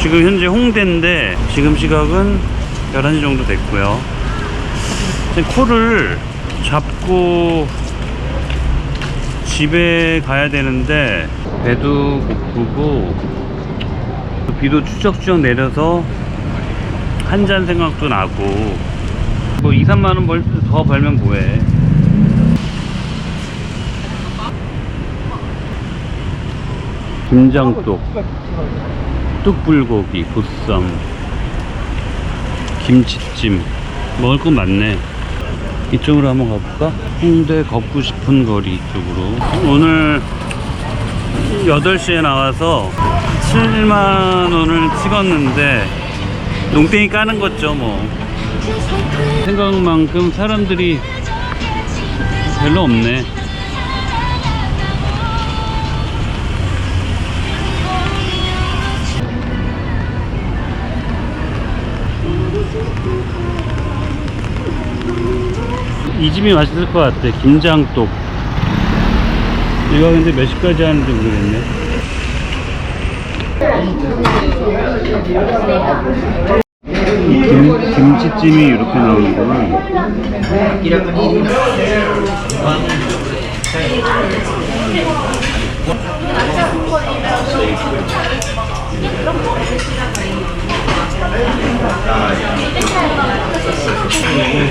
지금 현재 홍대인데 지금 시각은 11시 정도 됐고요. 코를 잡고 집에 가야 되는데 배도 고프고 비도 추적추적 내려서 한 잔 생각도 나고. 뭐 2, 3만 원 벌, 더 벌면 뭐해? 김장뚝 뚝불고기 보쌈 김치찜. 먹을 거 많네. 이쪽으로 한번 가볼까? 홍대 걷고 싶은 거리 이쪽으로. 오늘 8시에 나와서 7만 원을 찍었는데 농땡이 까는 거죠 뭐. 생각만큼 사람들이 별로 없네 이 집이 맛있을 것 같아. 김장떡. 이거 근데 몇 시까지 하는지 모르겠네. 김, 김치찜이 이렇게 나오는구나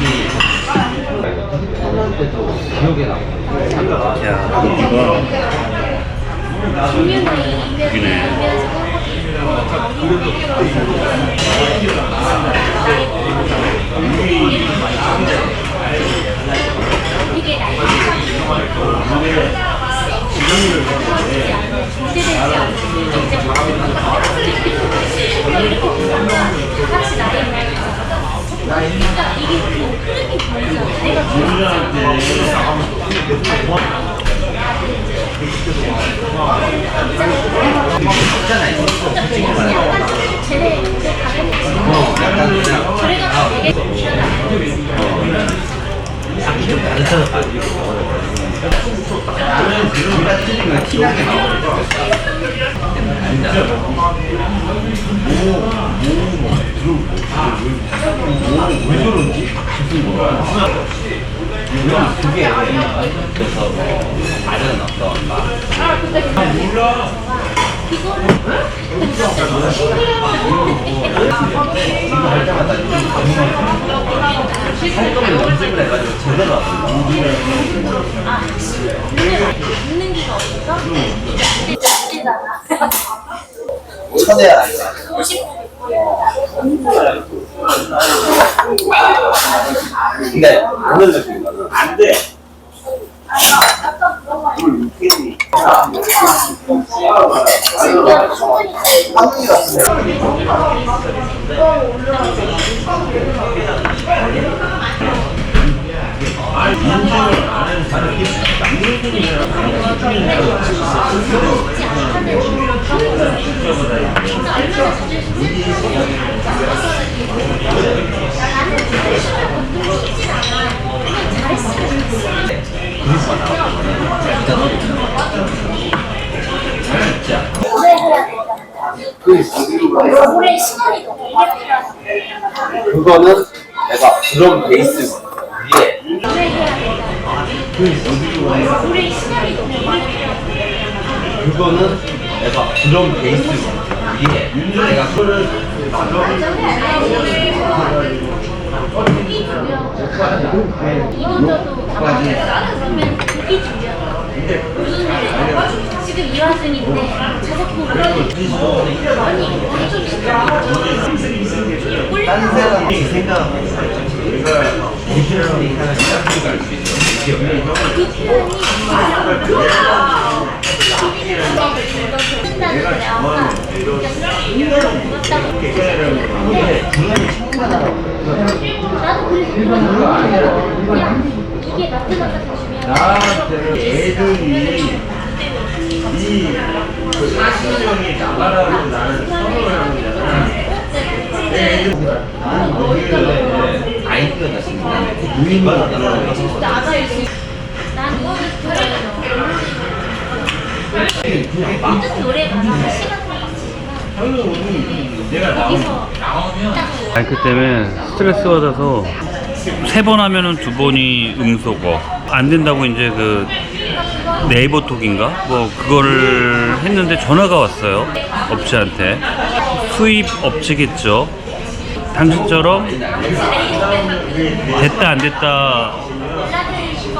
거 여기네 천혜야 아니야. 근데 오늘 느낌 안 돼. 오래 시간이 너무 오래 필요하다. 그거는 내가 드럼 베이스 위에 시간이 너무 오래 필요하다. 그거는 내가 드럼 베이스 위에 내가 그거를 이것저것 담아서 그러면 그게 중요하다. 무슨 일이야? 지금 이 사람이 생각하고 하나 갈수 있어. 나도 그래서 그냥 이게 마트 같은 주면 나한테는 애들이 이 40명이 나가라고 나는 선언을 하는 거잖아. 내 애들 나는 어디를 아이디어 났습니다. 무인만 따라가서 진짜 아가일 수 있어. 난 이거는 모든 노래가 다 시간 형이 내가 나오면 때문에 스트레스 받아서 세 번 하면은 두 번이 음소거 안 된다고 이제 그 네이버 톡인가 뭐 그거를 했는데 전화가 왔어요 업체한테 수입 업체겠죠 당신처럼 됐다 안 됐다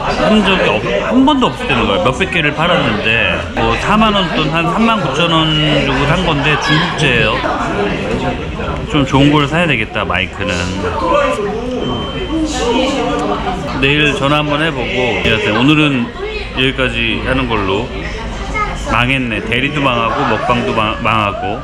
한 적이 없, 한 번도 없었다는 거예요. 몇백 개를 팔았는데 뭐 4만 원 돈 한 3만 9천 원 주고 산 건데 중국제예요. 좀 좋은 걸 사야 되겠다 마이크는. 내일 전화 한번 해보고 여하튼 오늘은 여기까지 하는 걸로 망했네. 대리도 망하고 먹방도 망, 망하고.